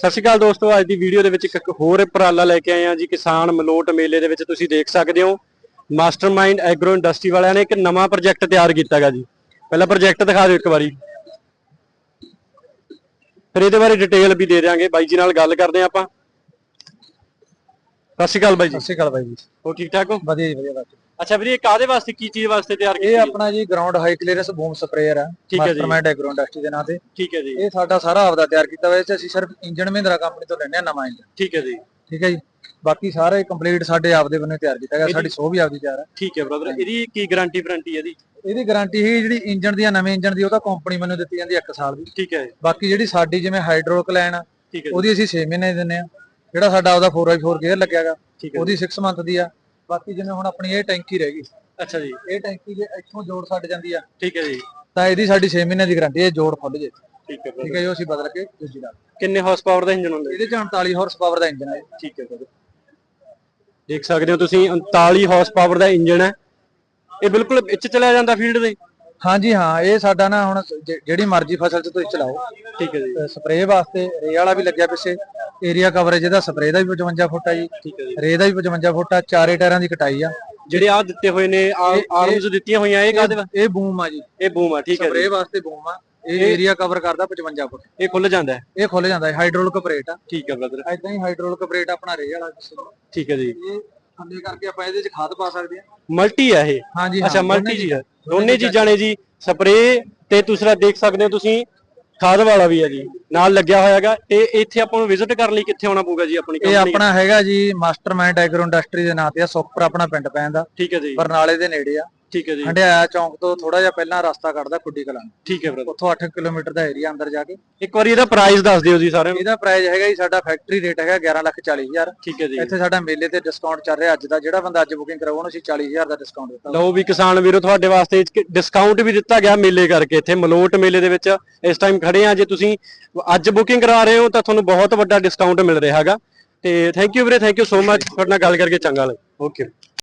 ਸਤਿ ਸ਼੍ਰੀ ਅਕਾਲ ਦੋਸਤੋ, ਅੱਜ ਦੀ ਵੀਡੀਓ ਦੇ ਵਿੱਚ ਇੱਕ ਹੋਰ ਉਪਰਾਲਾ ਲੈ ਕੇ ਆਏ ਹਾਂ ਜੀ, ਕਿਸਾਨ ਮਲੋਟ ਮੇਲੇ ਦੇ ਵਿੱਚ ਤੁਸੀਂ ਦੇਖ ਸਕਦੇ ਹੋ। ਮਾਸਟਰਮਾਈਂਡ ਐਗਰੋ ਇੰਡਸਟਰੀ ਵਾਲਿਆਂ ਨੇ ਇੱਕ ਨਵਾਂ ਪ੍ਰੋਜੈਕਟ ਤਿਆਰ ਕੀਤਾਗਾ ਜੀ। ਪਹਿਲਾਂ ਪ੍ਰੋਜੈਕਟ ਦਿਖਾ ਦਿਓ ਇੱਕ ਵਾਰੀ। ਫਿਰ ਇਹਦੇ ਬਾਰੇ ਡਿਟੇਲ ਵੀ ਦੇ ਦਿਆਂਗੇ। ਬਾਈ ਜੀ ਨਾਲ ਗੱਲ ਕਰਦੇ ਹਾਂ ਆਪਾਂ। ਸਤਿ ਸ਼੍ਰੀ ਅਕਾਲ ਬਾਈ ਜੀ। ਸਤਿ ਸ਼੍ਰੀ ਅਕਾਲ ਬਾਈ ਜੀ। ਹੋ ਠੀਕ ਠਾਕ ਹੋ? ਵਧੀਆ ਜੀ ਵਧੀਆ ਬਾਤ ਅੱਛਾ ਵੀਰੇ ਇਹ ਕਾਦੇ ਵਾਸਤੇ ਕੀ ਚੀਜ਼ ਵਾਸਤੇ ਤਿਆਰ ਕੀਤੀ ਇਹ? ਆਪਣਾ ਜੀ ground high clearance boom sprayer ਹੈ ਠੀਕ ਹੈ ਜੀ। ਮਾਸਟਰਮਾਈਂਡ ਐਗਰੋ ਇੰਡਸਟਰੀ ਦੇ ਨਾਂ ਤੇ। ਠੀਕ ਹੈ ਜੀ। ਇਹ ਸਾਡਾ ਸਾਰਾ ਆਪਦਾ ਤਿਆਰ ਕੀਤਾ ਹੋਇਆ ਹੈ ਅਸੀਂ ਸਿਰਫ ਇੰਜਨ ਮਹਿੰਦਰਾ ਕੰਪਨੀ ਤੋਂ ਲੈਣੇ ਆ ਨਵਾਂ ਇੰਜਨ ਠੀਕ ਹੈ ਜੀ। ਠੀਕ ਹੈ ਜੀ। ਬਾਕੀ ਸਾਰੇ ਕੰਪਲੀਟ ਸਾਡੇ ਆਪਦੇ ਬੰਨੇ ਤਿਆਰ ਕੀਤਾ ਗਿਆ ਸਾਡੀ ਸੋ ਵੀ ਆਪਦੀ ਤਿਆਰ ਹੈ। ਠੀਕ ਹੈ ਬ੍ਰਦਰ ਇਹਦੀ ਕੀ ਗਾਰੰਟੀ ਵਾਰੰਟੀ ਹੈ ਇਹਦੀ? ਇਹਦੀ ਗਾਰੰਟੀ ਹੀ ਜਿਹੜੀ ਇੰਜਨ ਦੀ ਆ ਨਵੇਂ ਇੰਜਨ ਦੀ ਉਹ ਤਾਂ ਕੰਪਨੀ ਮੈਨੂੰ ਦਿੱਤੀ ਜਾਂਦੀ 1 ਸਾਲ ਦੀ। ਠੀਕ ਹੈ। ਬਾਕੀ ਜਿਹੜੀ ਸਾਡੀ ਜਿਵੇਂ ਹਾਈਡ੍ਰੋਲਿਕ ਲਾਈਨ ਆ ਉਹਦੀ ਅਸੀਂ 6 ਮਹੀਨੇ ਦਿੰਨੇ ਆ ਜਿਹੜਾ ਸਾਡਾ ਉਹਦਾ 4x4 ਗੇਅਰ ਲੱਗਿਆਗਾ ਉਹਦੀ 6 ਮੰਥ ਦੀ ਆ। ਬਾਕੀ ਜਿਵੇਂ ਹੁਣ ਆਪਣੀ ਇਹ ਟੈਂਕੀ ਰਹਿ ਗਈ। ਅੱਛਾ ਜੀ। ਇਹ ਟੈਂਕੀ ਜੇ ਇੱਥੋਂ ਜੋੜ ਛੱਡ ਜਾਂਦੀ ਆ ਠੀਕ ਹੈ ਜੀ। ਤਾਂ ਇਹਦੀ ਸਾਡੀ 6 ਮਹੀਨੇ ਦੀ ਗਾਰੰਟੀ ਹੈ ਜੋੜ ਖੁੱਲ ਜੇ। ਠੀਕ ਹੈ। ਠੀਕ ਹੈ ਜੀ ਅਸੀਂ ਬਦਲ ਕੇ ਦੂਜੀ ਲਾ ਦਿੰਦੇ ਕਿੰਨੇ ਹਾਰਸ ਪਾਵਰ ਦਾ ਇੰਜਨ ਹੁੰਦਾ। ਇਹਦੇ ਚ 39 ਹਾਰਸ ਪਾਵਰ ਦਾ ਇੰਜਨ ਹੈ। ਠੀਕ ਹੈ brother। ਦੇਖ ਸਕਦੇ ਹੋ ਤੁਸੀਂ 39 ਹਾਰਸ ਪਾਵਰ ਦਾ ਇੰਜਨ ਹੈ। ਇਹ ਬਿਲਕੁਲ ਵਿੱਚ ਚਲਿਆ ਜਾਂਦਾ ਫੀਲਡ ਦੇ ਹਾਂਜੀ ਹਾਂ ਇਹ ਸਾਡਾ ਨਾ ਹੁਣ ਜਿਹੜੀ ਮਰਜ਼ੀ ਫਸਲ 'ਚ ਤੁਸੀਂ ਚਲਾਓ। ਠੀਕ ਹੈ ਜੀ। ਸਪਰੇਅ ਵਾਸਤੇ ਰੇ ਵਾਲਾ ਵੀ ਲੱਗਿਆ ਪਿੱਛੇ। ਏਰੀਆ ਕਵਰੇਜ ਇਹਦਾ ਸਪਰੇਅ ਦਾ ਵੀ 55 ਫੁੱਟ ਆ ਜੀ। ਠੀਕ ਹੈ ਜੀ। ਰੇ ਦਾ ਵੀ 55 ਫੁੱਟ ਆ ਚਾਰੇ ਟਾਇਰਾਂ ਦੀ ਕਟਾਈ ਆ। ਜਿਹੜੇ ਆ ਦਿੱਤੇ ਹੋਏ ਨੇ ਆਰਮਸ ਦਿੱਤੀਆਂ ਹੋਈਆਂ ਇਹ ਕਾਦੇ ਇਹ ਬੂਮ ਆ ਜੀ। ਇਹ ਬੂਮ ਆ ਠੀਕ ਹੈ ਸਪਰੇਅ ਵਾਸਤੇ ਬੂਮ ਆ। ਇਹ ਏਰੀਆ ਕਵਰ ਕਰਦਾ 55 ਫੁੱਟ। ਇਹ ਖੁੱਲ ਜਾਂਦਾ ਹੈ। ਇਹ ਖੁੱਲ ਜਾਂਦਾ ਹੈ ਹਾਈਡ੍ਰੋਲਿਕ ਆਪਰੇਟ ਆ। ਠੀਕ ਹੈ ਬ੍ਰਦਰ ਐਦਾਂ ਹੀ ਹਾਈਡ੍ਰੋਲਿਕ ਆਪਰੇਟ ਆਪਣਾ ਰੇ ਵਾਲਾ ਠੀਕ ਹੈ ਜੀ। ਇਹ ਥੱਲੇ ਕਰਕੇ ਆਪਾਂ ਇਹਦੇ 'ਚ ਖਾਦ ਪਾ ਸਕਦੇ ਆ। ਮਲਟੀ ਹੈ ਇਹ। ਹਾਂਜੀ ਅੱਛਾ ਮਲਟੀ ਜੀ ਦੋਨੇ ਚੀਜ਼ਾਂ ਨੇ ਜੀ। ਸਪਰੇਅ ਤੇ ਦੂਸਰਾ ਦੇਖ ਸਕਦੇ ਹੋ ਤੁਸੀਂ। ਖਾਦ ਵਾਲਾ ਵੀ ਹੈ ਜੀ ਨਾਲ ਲੱਗਿਆ ਹੋਇਆਗਾ ਤੇ ਇੱਥੇ ਆਪਾਂ ਨੂੰ ਵਿਜ਼ਿਟ ਕਰਨ ਲਈ ਕਿੱਥੇ ਆਉਣਾ ਪਊਗਾ ਜੀ ਆਪਣੀ ਇਹ ਕੰਪਨੀ ਆਪਣਾ ਹੈਗਾ ਜੀ ਮਾਸਟਰਮਾਈਂਡ ਐਗਰੋ ਇੰਡਸਟਰੀ ਦੇ ਨਾਂ ਤੇ ਆ ਸੁਖਪੁਰ ਆਪਣਾ ਪਿੰਡ ਪੈਂਦਾ ਠੀਕ ਹੈ ਜੀ। ਬਰਨਾਲੇ ਦੇ ਨੇੜੇ ਆ। ਠੀਕ ਹੈ ਜੀ। ਹੰਡਿਆਇਆ ਚੌਂਕ ਤੋਂ ਥੋੜਾ ਜਿਹਾ ਪਹਿਲਾਂ ਰਸਤਾ ਕੱਢਦਾ ਕੁੱਡੀ ਕਲਾਂ ਨੂੰ। ਠੀਕ ਹੈ ਬ੍ਰਦਰ ਉੱਥੋਂ 8 ਕਿਲੋਮੀਟਰ ਦਾ ਏਰੀਆ ਅੰਦਰ ਜਾ ਕੇ। ਇੱਕ ਵਾਰੀ ਇਹਦਾ ਪ੍ਰਾਈਸ ਦੱਸ ਦਿਓ ਜੀ ਸਾਰਿਆਂ ਨੂੰ। ਇਹਦਾ ਪ੍ਰਾਈਸ ਹੈਗਾ ਜੀ ਸਾਡਾ ਫੈਕਟਰੀ ਰੇਟ ਹੈਗਾ 11 ਲੱਖ 40 ਹਜ਼ਾਰ। ਠੀਕ ਹੈ ਜੀ। ਇੱਥੇ ਸਾਡਾ ਮੇਲੇ ਤੇ ਡਿਸਕਾਊਂਟ ਚੱਲ ਰਿਹਾ। ਅੱਜ ਦਾ ਜਿਹੜਾ ਬੰਦਾ ਅੱਜ ਬੁਕਿੰਗ ਕਰਾਉ ਉਹਨੂੰ ਅਸੀਂ 40 ਹਜ਼ਾਰ ਦਾ ਡਿਸਕਾਊਂਟ ਦਿੱਤਾ। ਲਓ ਵੀ ਕਿਸਾਨ ਵੀਰੋ ਤੁਹਾਡੇ ਵਾਸਤੇ ਡਿਸਕਾਊਂਟ ਵੀ ਦਿੱਤਾ ਗਿਆ ਮੇਲੇ ਕਰਕੇ। ਇੱਥੇ ਮਲੋਟ ਮੇਲੇ ਦੇ ਵਿੱਚ ਇਸ ਟਾਈਮ ਖੜੇ ਆ ਜੇ ਤੁਸੀਂ ਅੱਜ ਬੁਕਿੰਗ ਕਰਾ ਰਹੇ ਹੋ ਤਾਂ ਤੁਹਾਨੂੰ ਬਹੁਤ ਵੱਡਾ ਡਿਸਕਾਊਂਟ ਮਿਲ ਰਿਹਾ ਹੈਗਾ। ਤੇ ਥੈਂਕ ਯੂ ਵੀਰੇ ਥੈਂਕ ਯੂ ਸੋ ਮਚ ਤੁਹਾਡੇ ਨਾਲ ਗੱਲ ਕਰਕੇ ਚੰਗਾ ਲੱਗਾ ਓਕੇ